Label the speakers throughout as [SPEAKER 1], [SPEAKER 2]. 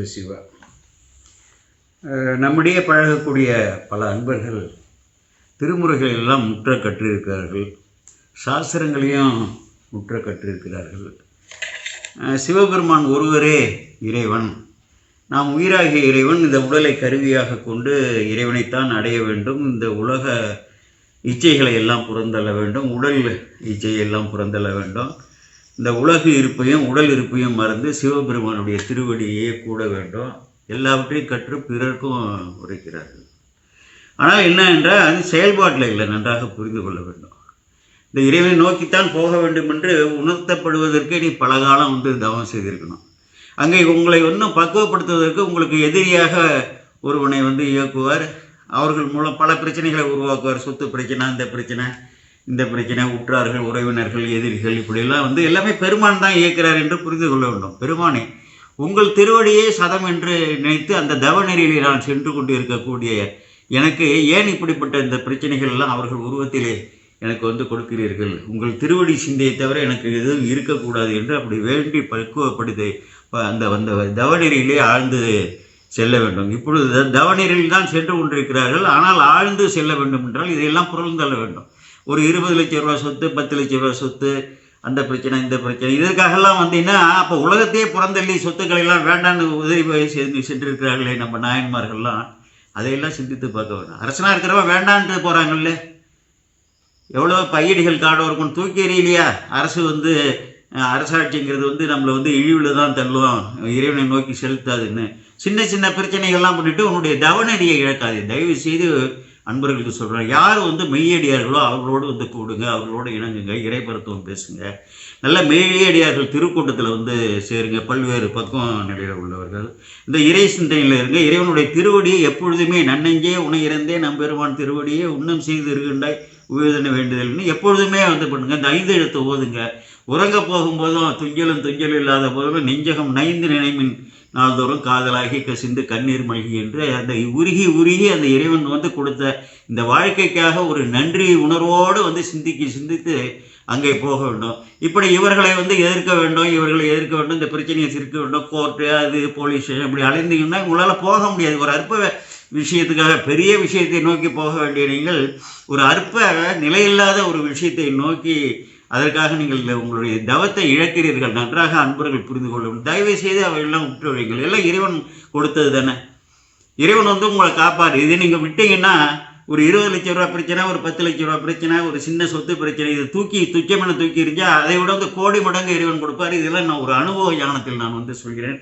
[SPEAKER 1] சிவா. அஹ் நம்மிடையே பழகக்கூடிய பல அன்பர்கள் திருமுறைகள் எல்லாம் முற்ற கற்றிருக்கிறார்கள் சாஸ்திரங்களையும் முற்ற கற்றிருக்கிறார்கள் சிவபெருமான் ஒருவரே இறைவன். நாம் உயிராகிய இறைவன் இந்த உடலை கருவியாக கொண்டு இறைவனைத்தான் அடைய வேண்டும். இந்த உலக இச்சைகளை எல்லாம் புறந்தள்ள வேண்டும். உடல் இச்சையை எல்லாம் புறந்தள்ள வேண்டும். இந்த உலக இருப்பையும் உடல் இருப்பையும் மறந்து சிவபெருமானுடைய திருவடியே கூட வேண்டும். எல்லாவற்றையும் கற்று பிறர்க்கும் உரைக்கிறார்கள். ஆனால் என்ன என்றால் அது செயல்பாட்டில் இல்லை நன்றாக புரிந்து கொள்ள வேண்டும். இந்த இறைவனை நோக்கித்தான் போக வேண்டும் என்று உணர்த்தப்படுவதற்கு நீ பல காலம் வந்து தவம் செய்திருக்கணும். அங்கே உங்களை இன்னும் பக்குவப்படுத்துவதற்கு உங்களுக்கு எதிரியாக ஒருவனை வந்து இயக்குவார். அவர்கள் மூலம் பல பிரச்சனைகளை உருவாக்குவார். சொத்து பிரச்சனை இந்த பிரச்சனை. இந்த பிரச்சனை உற்றார்கள் உறவினர்கள் எதிரிகள் இப்படியெல்லாம் வந்து எல்லாமே பெருமான் தான் இயக்கிறார் என்று புரிந்து கொள்ள வேண்டும். பெருமானே உங்கள் திருவடியே சதம் என்று நினைத்து அந்த தவநெறியிலே நான் சென்று கொண்டு இருக்கக்கூடிய எனக்கு ஏன் இப்படிப்பட்ட இந்த பிரச்சனைகள் எல்லாம் அவர்கள் உருவத்திலே எனக்கு வந்து கொடுக்கிறீர்கள்? உங்கள் திருவடி சிந்தையை தவிர எனக்கு எதுவும் இருக்கக்கூடாது என்று அப்படி வேண்டி பக்குவப்படுத்தி அந்த அந்த தவநெறியிலே ஆழ்ந்து செல்ல வேண்டும். இப்பொழுது தவநெறியில் தான் சென்று கொண்டிருக்கிறார்கள். ஆனால் ஆழ்ந்து செல்ல வேண்டும் என்றால் இதையெல்லாம் புறந்தள்ள வேண்டும். ஒரு இருபது லட்சம் ரூபா சொத்து பத்து லட்சம் ரூபா சொத்து அந்த பிரச்சனை இந்த பிரச்சனை. இதற்காகலாம் வந்தீங்கன்னா அப்போ உலகத்தையே புறந்தள்ளி சொத்துக்களை எல்லாம் வேண்டான்னு உதவி போய் சென்றிருக்கிறார்களே நம்ம நாயன்மார்கள்லாம். அதையெல்லாம் சிந்தித்து பார்க்க வேணும். அரசனாக இருக்கிறவன் வேண்டான்ட்டு போகிறாங்கல்ல எவ்வளோ பையடிகள் காடோருக்கும் தூக்கி எறியலையா? அரசு வந்து அரசாட்சிங்கிறது வந்து நம்மளை வந்து இழிவில் தான் தள்ளுவோம் இறைவனை நோக்கி செலுத்தாதுன்னு. சின்ன சின்ன பிரச்சனைகள்லாம் பண்ணிவிட்டு உன்னுடைய தவநடியை இழக்காது. தயவு செய்து அன்பர்களுக்கு சொல்கிறேன் யார் வந்து மெய்யடியார்களோ அவர்களோடு வந்து கூடுங்க அவர்களோடு இணங்குங்க இறைபருத்துவம் பேசுங்க. நல்ல மெய்யடியார்கள் திருக்கூட்டத்தில் வந்து சேருங்க. பல்வேறு பக்கம் நிலையில் உள்ளவர்கள். இந்த இறை சிந்தனையில் இருங்க. இறைவனுடைய திருவடியை எப்பொழுதுமே நன்னெஞ்சே உனை இறந்தே நம்பெருமான் திருவடியே உன்னம் செய்து இருக்கின்றாய் உயர்தன வேண்டுதல்னு எப்பொழுதுமே வந்து பண்ணுங்க. இந்த ஐந்து எழுத்து ஓதுங்க. உறங்க போகும்போதும் துஞ்சலும் துஞ்சலும் இல்லாத போதும் நெஞ்சகம் நைந்து நினைமின் நாள்தோறும் காதலாகி கசிந்து கண்ணீர் மல்கி என்று அந்த உருகி உருகி அந்த இறைவன் வந்து கொடுத்த இந்த வாழ்க்கைக்காக ஒரு நன்றி உணர்வோடு வந்து சிந்திக்க சிந்தித்து அங்கே போக வேண்டும். இப்படி இவர்களை வந்து எதிர்க்க வேண்டும் இவர்களை எதிர்க்க வேண்டும் இந்த பிரச்சனையை தீர்க்க வேண்டும். கோர்ட்டு அது போலீஸ் ஸ்டேஷன் இப்படி அலைந்தீங்கன்னா உங்களால் போக முடியாது. ஒரு அற்ப விஷயத்துக்காக பெரிய விஷயத்தை நோக்கி போக வேண்டிய நீங்கள் ஒரு அற்ப நிலையில்லாத ஒரு விஷயத்தை நோக்கி அதற்காக நீங்கள் உங்களுடைய தவத்தை இழக்கிறீர்கள். நன்றாக அன்பர்கள் புரிந்து கொள்ளும். தயவு செய்து அவையெல்லாம் விட்டு வைங்கள் எல்லாம் இறைவன் கொடுத்தது தானே? இறைவன் வந்து உங்களை காப்பாரு இதை நீங்கள் விட்டீங்கன்னா ஒரு இருபது லட்ச ரூபா பிரச்சனை ஒரு பத்து லட்ச ரூபா பிரச்சனை ஒரு சின்ன சொத்து பிரச்சனை இது தூக்கி துச்சமென தூக்கி இருந்தா அதை விட வந்து கோடி மடங்கு இறைவன் கொடுப்பார். இதெல்லாம் நான் ஒரு அனுபவ ஞானத்தில் நான் வந்து சொல்கிறேன்.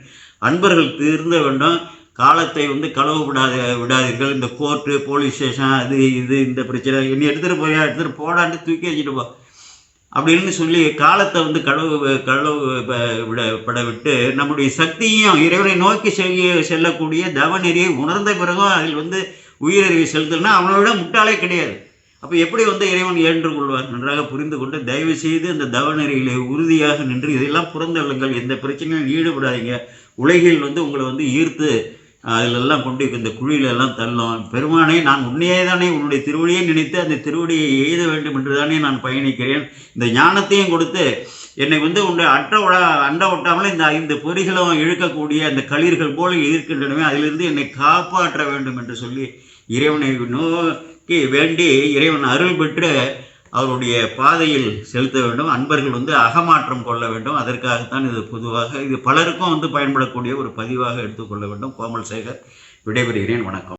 [SPEAKER 1] அன்பர்கள் திருந்த வேண்டும். காலத்தை வந்து களவு விடாத விடாதீர்கள். இந்த கோர்ட்டு போலீஸ் ஸ்டேஷன் அது இது இந்த பிரச்சனை. இனி எடுத்துகிட்டு போயா எடுத்துகிட்டு போடான்ட்டு தூக்கி வச்சுட்டு போ. அப்படின்னு சொல்லி காலத்தை வந்து கழுவு கழுவு ப- விட்டு நம்முடைய சக்தியும் இறைவனை நோக்கி செய்ய செல்லக்கூடிய தவநெறியை உணர்ந்த பிறகும் அதில் வந்து உயிரறிவை செலுத்தணும்னா அவனை விட முட்டாளே கிடையாது. அப்போ எப்படி வந்து இறைவன் ஏற்றுக்கொள்வார் நன்றாக புரிந்து கொண்டு தயவு செய்து இந்த நெறிகளை உறுதியாக நின்று இதெல்லாம் புறந்தள்ளுங்கள் எந்த பிரச்சனையும் ஈடுபடாதீங்க. உலகில் வந்து உங்களை வந்து ஈர்த்து அதிலெல்லாம் கொண்டு இந்த குழியிலெல்லாம் தள்ளும். பெருமானே நான் உன்னையே தானே உன்னுடைய திருவடியை நினைத்து அந்த திருவடியை எய்த வேண்டும் என்று தானே நான் பயணிக்கிறேன். இந்த ஞானத்தையும் கொடுத்து என்னை வந்து உன்னை அற்ற விட அண்ட விட்டாமல் இந்த ஐந்து பொறிகளும் இழுக்கக்கூடிய அந்த களிர்கள் போல இருக்கின்றனவே அதிலிருந்து என்னை காப்பாற்ற வேண்டும் என்று சொல்லி இறைவனை நோக்கி வேண்டி இறைவன் அருள் பெற்று அவருடைய பாதையில் செலுத்த வேண்டும் அன்பர்கள் வந்து அகமாற்றம் கொள்ள வேண்டும். அதற்காகத்தான் இது பொதுவாக இது பலருக்கும் வந்து பயன்படக்கூடிய ஒரு பதிவாக எடுத்துக்கொள்ள வேண்டும். கோமல் சேகர் விடைபெறுகிறேன். வணக்கம்.